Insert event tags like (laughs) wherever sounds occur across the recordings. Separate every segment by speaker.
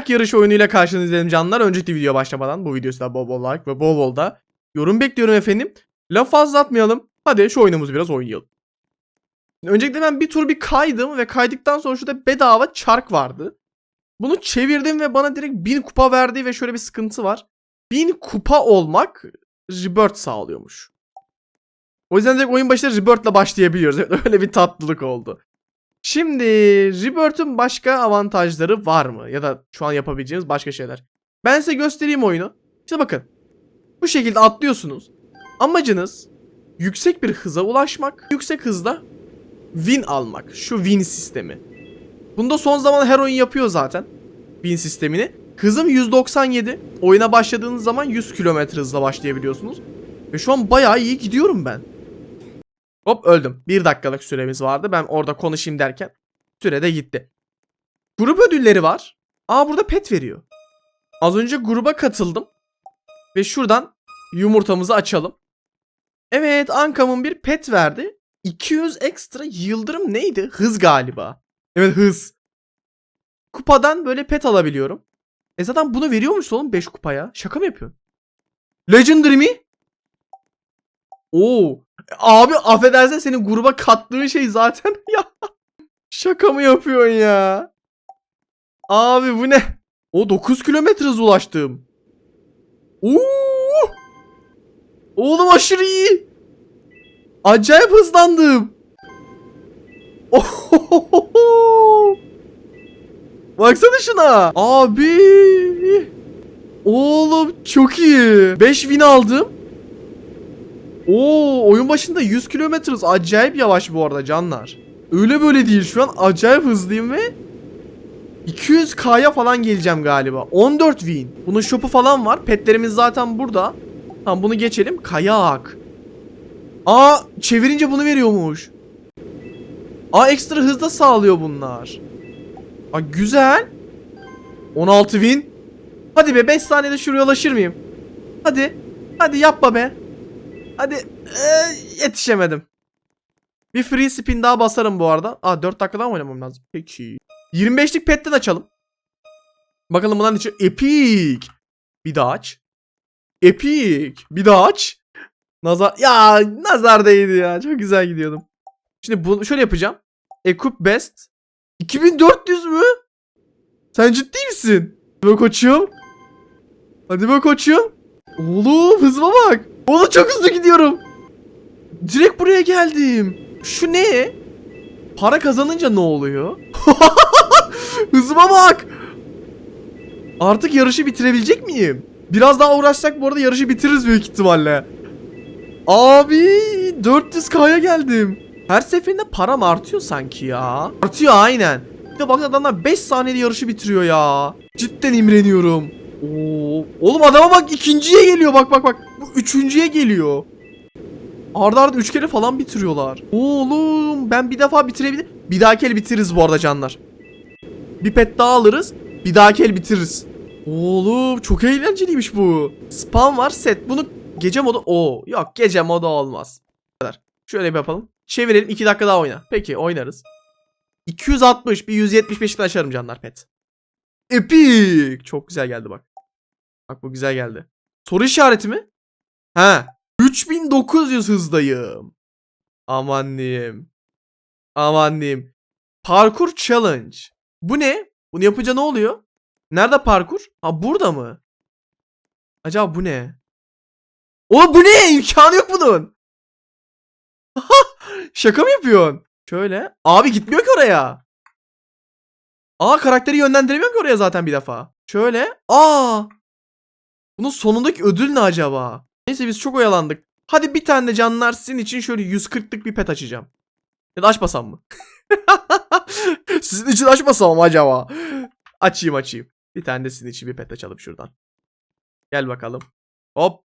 Speaker 1: kayak yarışı oyunuyla karşınızdayım canlar. Önceki video başlamadan bu videosu bol bol like ve bol bol da yorum bekliyorum efendim. Laf fazla atmayalım. Hadi şu oyunumuzu biraz oynayalım. Öncelikle ben bir tur bir kaydım ve kaydıktan sonra şurada bedava çark vardı. Bunu çevirdim ve bana direkt 1000 kupa verdi ve şöyle bir sıkıntı var. 1000 kupa olmak rebirth sağlıyormuş. O yüzden direkt oyun başında rebirth'la başlayabiliyoruz. Evet, (laughs) Öyle bir tatlılık oldu. Şimdi Rebirth'ün başka avantajları var mı? Ya da şu an yapabileceğiniz başka şeyler. Ben size göstereyim oyunu. İşte bakın. Bu şekilde atlıyorsunuz. Amacınız yüksek bir hıza ulaşmak. Yüksek hızda win almak. Şu win sistemi. Bunda son zaman her oyun yapıyor zaten. Win sistemini. Hızım 197. Oyuna başladığınız zaman 100 km hızla başlayabiliyorsunuz. Ve şu an bayağı iyi gidiyorum ben. Hop öldüm. Bir dakikalık süremiz vardı. Ben orada konuşayım derken süre de gitti. Grup ödülleri var. Aa burada pet veriyor. Az önce gruba katıldım. Ve şuradan yumurtamızı açalım. Evet Ankam'ın bir pet verdi. 200 ekstra yıldırım neydi? Hız galiba. Evet hız. Kupadan böyle pet alabiliyorum. E zaten bunu veriyormuş oğlum 5 kupaya. Şaka mı yapıyorsun? Legendary mi? Oo. Abi affedersen senin gruba kattığın şey zaten (laughs) ya. Şaka mı yapıyorsun ya? Abi bu ne? O 9 kilometre hız ulaştım. Oo! Oğlum aşırı iyi. Acayip hızlandım. Ohohoho! (laughs) Baksana şuna. Abi. Oğlum çok iyi. 5000 aldım. Oo oyun başında 100 km hız acayip yavaş bu arada canlar. Öyle böyle değil şu an acayip hızlıyım ve 200k'ya falan geleceğim galiba. 14 win. Bunun shop'u falan var. Petlerimiz zaten burada. Tamam bunu geçelim. Kayak. Aa çevirince bunu veriyormuş. Aa ekstra hızda sağlıyor bunlar. Aa güzel. 16 win. Hadi be 5 saniyede şuraya ulaşır mıyım? Hadi. Hadi yapma be. Hadi ee, yetişemedim. Bir free spin daha basarım bu arada. Aa 4 dakika daha mı oynamam lazım? Peki. 25'lik petten açalım. Bakalım bunların içi epic. Bir daha aç. Epic. Bir daha aç. Nazar ya nazar değdi ya. Çok güzel gidiyordum. Şimdi bunu şöyle yapacağım. Equip best. 2400 mü? Sen ciddi misin? Hadi be koçum. Hadi be koçum. Oğlum hızıma bak. Oğlum çok hızlı gidiyorum. Direkt buraya geldim. Şu ne? Para kazanınca ne oluyor? (laughs) Hızıma bak. Artık yarışı bitirebilecek miyim? Biraz daha uğraşsak bu arada yarışı bitiririz büyük ihtimalle. Abi 400k'ya geldim. Her seferinde param artıyor sanki ya. Artıyor aynen. Bir de bak adamlar 5 saniyede yarışı bitiriyor ya. Cidden imreniyorum. Oo. Oğlum adama bak ikinciye geliyor bak bak bak. Bu üçüncüye geliyor. Arda arda üç kere falan bitiriyorlar. Oğlum ben bir defa bitirebilir. Bir dahaki el bitiririz bu arada canlar. Bir pet daha alırız. Bir dahaki el bitiririz. Oğlum çok eğlenceliymiş bu. Spam var set. Bunu gece modu... Oo yok gece modu olmaz. Kadar. Şöyle bir yapalım. Çevirelim 2 dakika daha oyna. Peki oynarız. 260 bir 175 açarım canlar pet. Epic. Çok güzel geldi bak. Bak bu güzel geldi. Soru işareti mi? He. 3900 hızdayım. Aman diyeyim. Aman diyeyim. Parkur challenge. Bu ne? Bunu yapınca ne oluyor? Nerede parkur? Ha burada mı? Acaba bu ne? Oğlum bu ne? İmkanı yok bunun. (laughs) Şaka mı yapıyorsun? Şöyle. Abi gitmiyor ki oraya. Aa karakteri yönlendiremiyorum ki oraya zaten bir defa. Şöyle. Aa. Bunun sonundaki ödül ne acaba? Neyse biz çok oyalandık. Hadi bir tane de canlar sizin için şöyle 140'lık bir pet açacağım. Ya da açmasam mı? (laughs) sizin için açmasam mı acaba? Açayım açayım. Bir tane de sizin için bir pet açalım şuradan. Gel bakalım. Hop.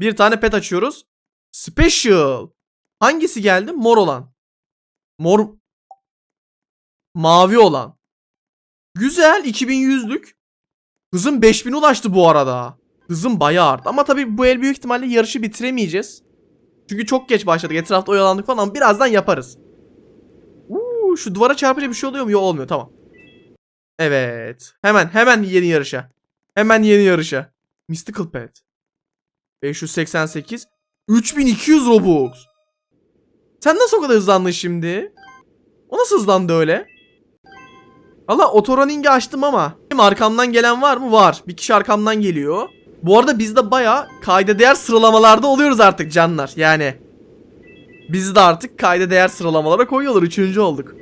Speaker 1: Bir tane pet açıyoruz. Special. Hangisi geldi? Mor olan. Mor. Mavi olan. Güzel 2100'lük. Hızım 5000 ulaştı bu arada. Hızım bayağı arttı. Ama tabii bu el büyük ihtimalle yarışı bitiremeyeceğiz. Çünkü çok geç başladık. Etrafta oyalandık falan ama birazdan yaparız. Uuu, şu duvara çarpınca bir şey oluyor mu? Yok olmuyor tamam. Evet. Hemen hemen yeni yarışa. Hemen yeni yarışa. Mystical Pet. 588. 3200 Robux. Sen nasıl o kadar hızlandın şimdi? O nasıl hızlandı öyle? Valla otorunning'i açtım ama. Arkamdan gelen var mı? Var. Bir kişi arkamdan geliyor. Bu arada biz de baya kayda değer sıralamalarda oluyoruz artık canlar. Yani. Biz de artık kayda değer sıralamalara koyuyorlar. Üçüncü olduk.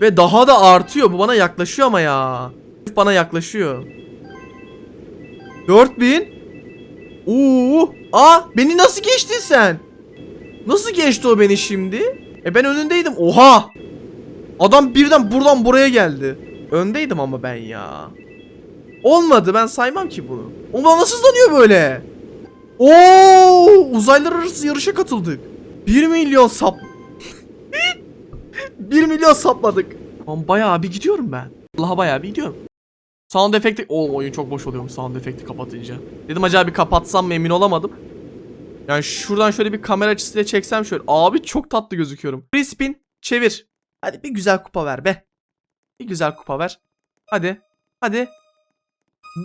Speaker 1: Ve daha da artıyor. Bu bana yaklaşıyor ama ya. Bana yaklaşıyor. 4000. Oo! Aa, beni nasıl geçtin sen? Nasıl geçti o beni şimdi? E ben önündeydim. Oha! Adam birden buradan buraya geldi. Öndeydim ama ben ya. Olmadı ben saymam ki bunu. Ulan nasıl hızlanıyor böyle? Oo! Uzaylar arası yarışa katıldık. 1 milyon sap. (laughs) 1 milyon sapladık. Lan bayağı bir gidiyorum ben. Allah'a bayağı bir gidiyorum. Sound efekti... O oyun çok boş oluyormuş sound efekti kapatınca. Dedim acaba bir kapatsam mı emin olamadım. Yani şuradan şöyle bir kamera açısıyla çeksem şöyle. Abi çok tatlı gözüküyorum. Free çevir. Hadi bir güzel kupa ver be. Bir güzel kupa ver. Hadi. Hadi.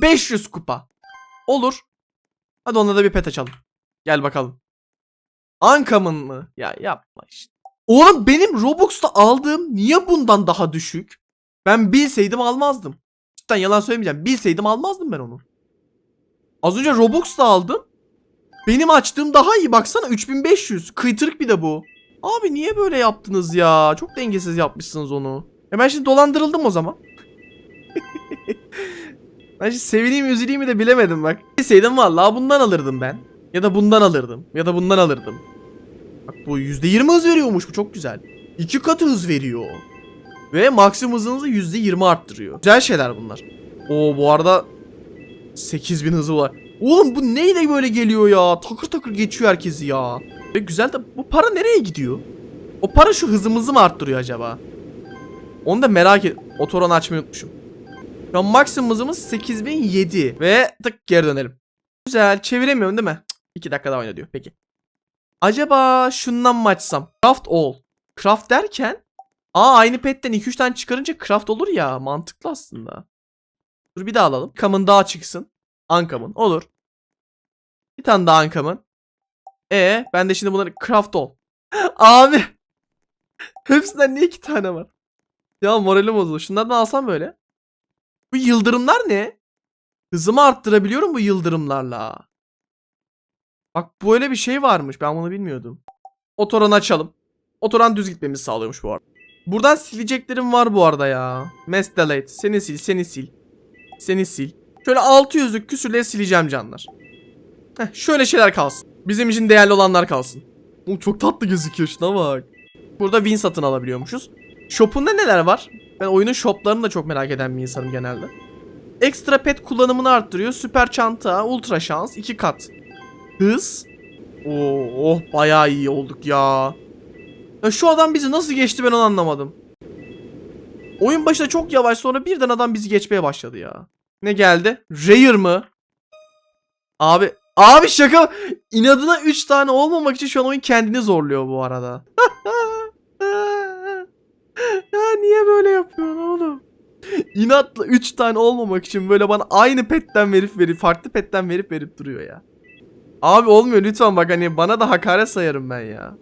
Speaker 1: 500 kupa. Olur. Hadi ona da bir pet açalım. Gel bakalım. Ankamın mı? Ya yapma işte. Oğlum benim Robux'ta aldığım niye bundan daha düşük? Ben bilseydim almazdım. Cidden yalan söylemeyeceğim. Bilseydim almazdım ben onu. Az önce Robux'ta aldım. Benim açtığım daha iyi baksana 3500. Kıytırık bir de bu. Abi niye böyle yaptınız ya? Çok dengesiz yapmışsınız onu. E ben şimdi dolandırıldım o zaman. (laughs) ben şimdi sevineyim üzüleyim mi de bilemedim bak. Bilseydim vallahi bundan alırdım ben. Ya da bundan alırdım. Ya da bundan alırdım. Bak bu %20 hız veriyormuş bu çok güzel. İki katı hız veriyor. Ve maksimum hızınızı %20 arttırıyor. Güzel şeyler bunlar. Oo bu arada 8000 hızı var. Oğlum bu neyle böyle geliyor ya? Takır takır geçiyor herkesi ya. Ve güzel de bu para nereye gidiyor? O para şu hızımızı mı arttırıyor acaba? Onu da merak et. Otoron açmayı unutmuşum. Şu an maksimum hızımız 8007 ve tık geri dönelim. Güzel çeviremiyorum değil mi? 2 dakika daha oyna diyor. Peki. Acaba şundan mı açsam? Craft all. Craft derken Aa aynı petten 2-3 tane çıkarınca craft olur ya. Mantıklı aslında. Dur bir daha alalım. Kamın daha çıksın. Ankamın. Olur. Bir tane daha ankamın. E ben de şimdi bunları craft ol. (gasps) Abi. (laughs) Hepsinden niye iki tane var? Ya moralim bozuldu. Şunlardan alsam böyle. Bu yıldırımlar ne? Hızımı arttırabiliyorum bu yıldırımlarla. Bak böyle bir şey varmış. Ben bunu bilmiyordum. Otoranı açalım. Otoran düz gitmemizi sağlıyormuş bu arada. Buradan sileceklerim var bu arada ya. Mass delete. Seni sil, seni sil. Seni sil. Şöyle 600'lük küsürle sileceğim canlar. Heh, şöyle şeyler kalsın. Bizim için değerli olanlar kalsın. O çok tatlı gözüküyor şuna bak. Burada win satın alabiliyormuşuz. Shop'unda neler var? Ben oyunun shoplarını da çok merak eden bir insanım genelde. Ekstra pet kullanımını arttırıyor. Süper çanta, ultra şans, iki kat. Hız. Oo, oh bayağı iyi olduk ya. Ya şu adam bizi nasıl geçti ben onu anlamadım. Oyun başında çok yavaş sonra birden adam bizi geçmeye başladı ya. Ne geldi? Rare mı? Abi abi şaka. İnadına 3 tane olmamak için şu an oyun kendini zorluyor bu arada. (laughs) niye böyle yapıyorsun oğlum? İnatla 3 tane olmamak için böyle bana aynı petten verip verip farklı petten verip verip duruyor ya. Abi olmuyor lütfen bak hani bana da hakaret sayarım ben ya.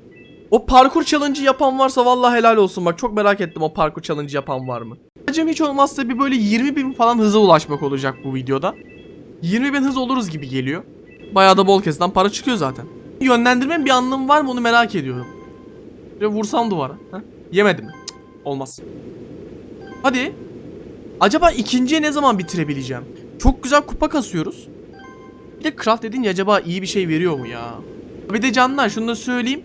Speaker 1: O parkur challenge yapan varsa vallahi helal olsun bak çok merak ettim o parkur challenge yapan var mı? Acım hiç olmazsa bir böyle 20 bin falan hıza ulaşmak olacak bu videoda. 20 bin hız oluruz gibi geliyor. Bayağı da bol kesilen para çıkıyor zaten. Yönlendirmenin bir anlamı var mı onu merak ediyorum. Şöyle vursam duvara. Heh. Yemedi mi? Cık, olmaz. Hadi. Acaba ikinciye ne zaman bitirebileceğim? Çok güzel kupa kasıyoruz. Bir de craft edince acaba iyi bir şey veriyor mu ya? Bir de canlar şunu da söyleyeyim.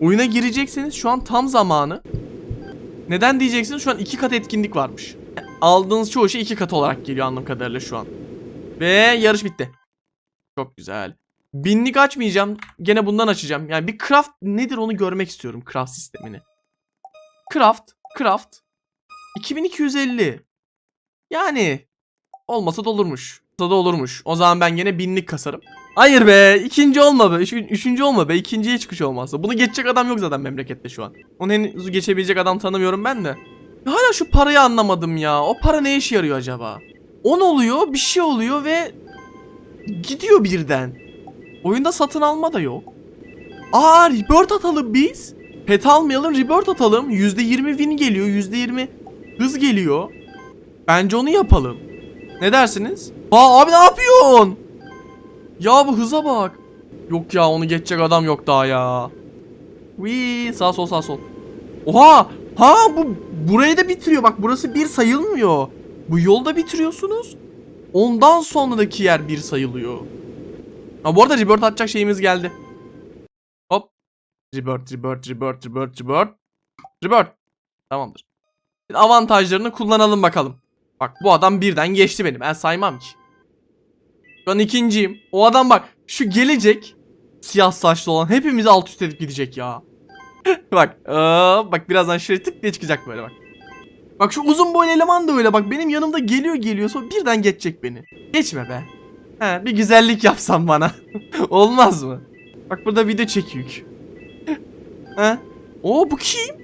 Speaker 1: Oyuna girecekseniz şu an tam zamanı. Neden diyeceksiniz? Şu an iki kat etkinlik varmış. Aldığınız çoğu şey iki kat olarak geliyor anladığım kadarıyla şu an. Ve yarış bitti. Çok güzel. Binlik açmayacağım. Gene bundan açacağım. Yani bir craft nedir onu görmek istiyorum. Craft sistemini. Craft. Craft. 2250. Yani. Olmasa da olurmuş. Olmasa da olurmuş. O zaman ben gene binlik kasarım. Hayır be. ikinci olma be. Üç, üçüncü olma be. İkinciye çıkış olmazsa. Bunu geçecek adam yok zaten memlekette şu an. Onu henüz geçebilecek adam tanımıyorum ben de. Hala şu parayı anlamadım ya. O para ne işe yarıyor acaba? 10 oluyor, bir şey oluyor ve gidiyor birden. Oyunda satın alma da yok. Aa rebirth atalım biz. Pet almayalım rebirth atalım. %20 win geliyor. %20 hız geliyor. Bence onu yapalım. Ne dersiniz? Aa abi ne yapıyorsun? Ya bu hıza bak. Yok ya onu geçecek adam yok daha ya. Wii sağ sol sağ sol. Oha! Ha bu burayı da bitiriyor. Bak burası bir sayılmıyor. Bu yolda bitiriyorsunuz. Ondan sonraki yer bir sayılıyor. Ha bu arada rebirth atacak şeyimiz geldi. Rebirth, rebirth, rebirth, rebirth, rebirth. Rebirth. Tamamdır. Avantajlarını kullanalım bakalım. Bak bu adam birden geçti beni. Ben saymam ki. Şu an ikinciyim. O adam bak şu gelecek siyah saçlı olan hepimizi alt üst edip gidecek ya. (laughs) bak aa, bak birazdan şöyle tık diye çıkacak böyle bak. Bak şu uzun boylu eleman da öyle bak benim yanımda geliyor geliyor sonra birden geçecek beni. Geçme be. He, bir güzellik yapsan bana. (laughs) Olmaz mı? Bak burada video çekiyük. He? Oo bu kim?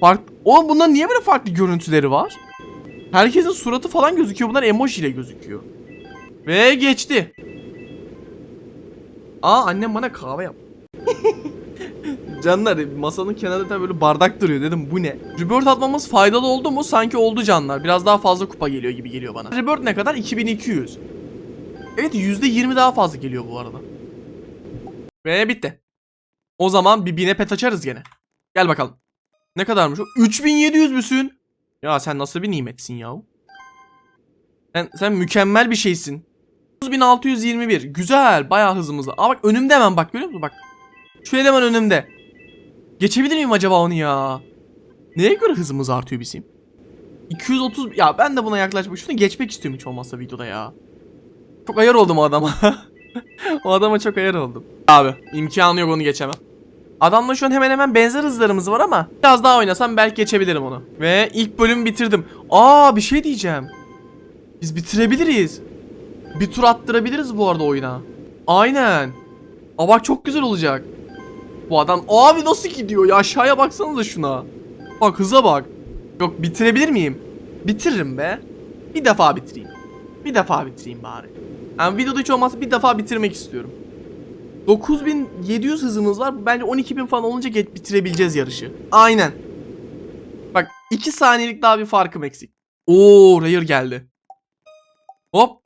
Speaker 1: Fark... Oğlum bunların niye böyle farklı görüntüleri var? Herkesin suratı falan gözüküyor. Bunlar emoji ile gözüküyor. Ve geçti. Aa annem bana kahve yap. (laughs) Canlar masanın kenarında da böyle bardak duruyor dedim bu ne? Rebirth atmamız faydalı oldu mu? Sanki oldu canlar. Biraz daha fazla kupa geliyor gibi geliyor bana. Rebirth ne kadar? 2200. Evet %20 daha fazla geliyor bu arada. Ve bitti. O zaman bir bine pet açarız gene. Gel bakalım. Ne kadarmış o? 3700 müsün? Ya sen nasıl bir nimetsin ya? Sen, sen mükemmel bir şeysin. 9621. Güzel. Bayağı hızımızlı. Aa bak önümde hemen bak görüyor musun? Bak. Şu eleman önümde. Geçebilir miyim acaba onu ya? Neye göre hızımız artıyor bizim? 230 ya ben de buna yaklaşmak şunu geçmek istiyorum hiç olmazsa videoda ya. Çok ayar oldum adama. (laughs) o adama çok ayar oldum. Abi imkanı yok onu geçemem. Adamla şu an hemen hemen benzer hızlarımız var ama biraz daha oynasam belki geçebilirim onu. Ve ilk bölümü bitirdim. Aa bir şey diyeceğim. Biz bitirebiliriz. Bir tur attırabiliriz bu arada oyuna. Aynen. Aa bak çok güzel olacak. Bu adam abi nasıl gidiyor ya aşağıya baksanıza şuna. Bak hıza bak. Yok bitirebilir miyim? Bitiririm be. Bir defa bitireyim. Bir defa bitireyim bari. Yani videoda hiç olmazsa bir defa bitirmek istiyorum. 9700 hızımız var. Bence 12000 falan olunca geç bitirebileceğiz yarışı. Aynen. Bak 2 saniyelik daha bir farkım eksik. Oo Rare geldi. Hop.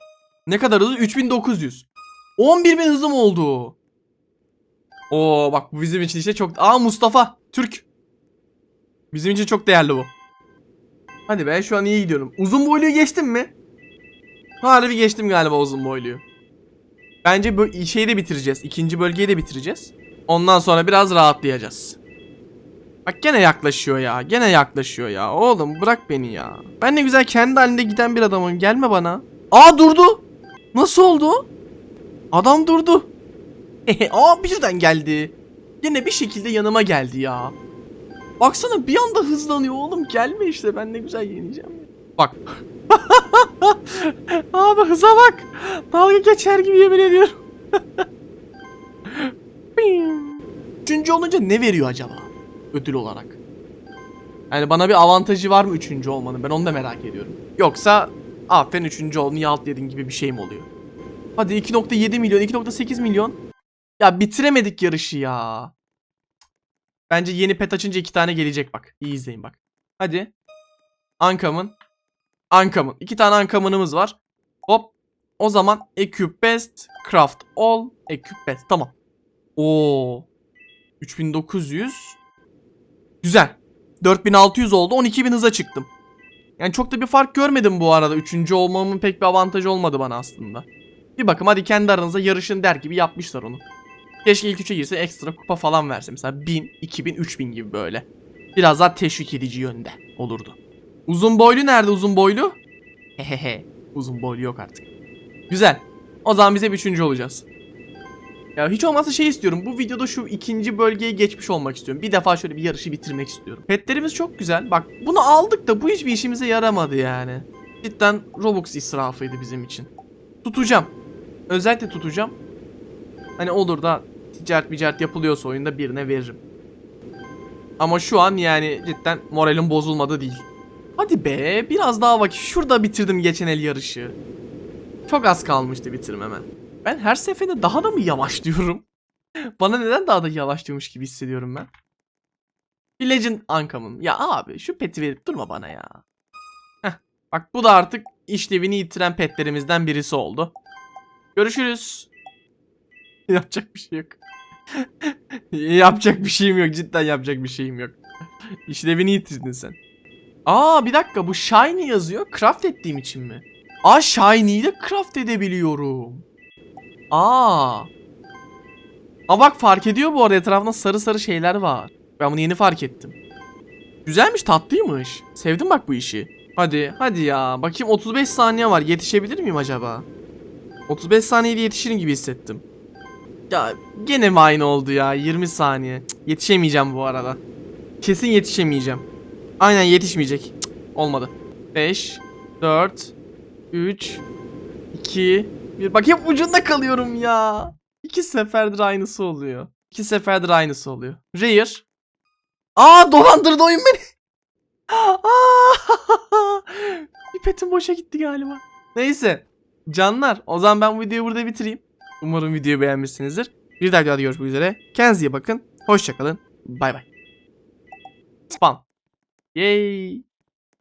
Speaker 1: Ne kadar hızlı? 3900. 11000 hızım oldu. Oo bak bu bizim için işte çok... Aa Mustafa. Türk. Bizim için çok değerli bu. Hadi be şu an iyi gidiyorum. Uzun boyluyu geçtim mi? Harbi geçtim galiba uzun boyluyu. Bence bu şeyi de bitireceğiz. İkinci bölgeyi de bitireceğiz. Ondan sonra biraz rahatlayacağız. Bak gene yaklaşıyor ya. Gene yaklaşıyor ya. Oğlum bırak beni ya. Ben ne güzel kendi halinde giden bir adamım. Gelme bana. Aa durdu. Nasıl oldu? Adam durdu. (laughs) Aa birden geldi. Yine bir şekilde yanıma geldi ya. Baksana bir anda hızlanıyor oğlum. Gelme işte ben ne güzel yeneceğim. Bak. (laughs) (laughs) Abi hıza bak. Dalga geçer gibi yemin ediyorum. (laughs) üçüncü olunca ne veriyor acaba? Ödül olarak. Yani bana bir avantajı var mı üçüncü olmanın? Ben onu da merak ediyorum. Yoksa aferin üçüncü oldun ya alt yedin gibi bir şey mi oluyor? Hadi 2.7 milyon, 2.8 milyon. Ya bitiremedik yarışı ya. Bence yeni pet açınca iki tane gelecek bak. İyi izleyin bak. Hadi. Uncommon. Uncommon. İki tane Uncommon'ımız var. Hop. O zaman Equip Best, Craft All, Equip Best. Tamam. Oo. 3900. Güzel. 4600 oldu. 12000 hıza çıktım. Yani çok da bir fark görmedim bu arada. Üçüncü olmamın pek bir avantajı olmadı bana aslında. Bir bakın hadi kendi aranızda yarışın der gibi yapmışlar onu. Keşke ilk üçe girse ekstra kupa falan verse. Mesela 1000, 2000, 3000 gibi böyle. Biraz daha teşvik edici yönde olurdu. Uzun boylu nerede uzun boylu? Hehehe. uzun boylu yok artık. Güzel. O zaman biz hep üçüncü olacağız. Ya hiç olmazsa şey istiyorum. Bu videoda şu ikinci bölgeye geçmiş olmak istiyorum. Bir defa şöyle bir yarışı bitirmek istiyorum. Petlerimiz çok güzel. Bak bunu aldık da bu hiçbir işimize yaramadı yani. Cidden Robux israfıydı bizim için. Tutacağım. Özellikle tutacağım. Hani olur da ticaret ticaret yapılıyorsa oyunda birine veririm. Ama şu an yani cidden moralim bozulmadı değil. Hadi be biraz daha vakit. Şurada bitirdim geçen el yarışı. Çok az kalmıştı bitirmeme. Ben her seferinde daha da mı yavaşlıyorum? (laughs) Bana neden daha da yavaşlıyormuş gibi hissediyorum ben? Bir Legend Ankam'ın. Ya abi şu peti verip durma bana ya. Heh, bak bu da artık işlevini yitiren petlerimizden birisi oldu. Görüşürüz. (laughs) Yapacak bir şey yok. (laughs) yapacak bir şeyim yok. Cidden yapacak bir şeyim yok. İşlevini yitirdin sen. Aa bir dakika bu shiny yazıyor. Craft ettiğim için mi? Aa shiny ile craft edebiliyorum. Aa. Aa bak fark ediyor bu arada etrafında sarı sarı şeyler var. Ben bunu yeni fark ettim. Güzelmiş tatlıymış. Sevdim bak bu işi. Hadi hadi ya. Bakayım 35 saniye var. Yetişebilir miyim acaba? 35 saniyede yetişirim gibi hissettim. Ya gene aynı oldu ya 20 saniye. Cık, yetişemeyeceğim bu arada. Kesin yetişemeyeceğim. Aynen yetişmeyecek. Olmadı. 5 4 3 2 1 Bakayım ucunda kalıyorum ya. İki seferdir aynısı oluyor. İki seferdir aynısı oluyor. Rare. Aa dolandırdı oyun beni. (laughs) Aa, (laughs) Pipetim boşa gitti galiba. Neyse. Canlar o zaman ben bu videoyu burada bitireyim. Umarım videoyu beğenmişsinizdir. Bir dahaki videoda görüşmek üzere. Kendinize iyi bakın. Hoşçakalın. Bay bay. Spam. Yay.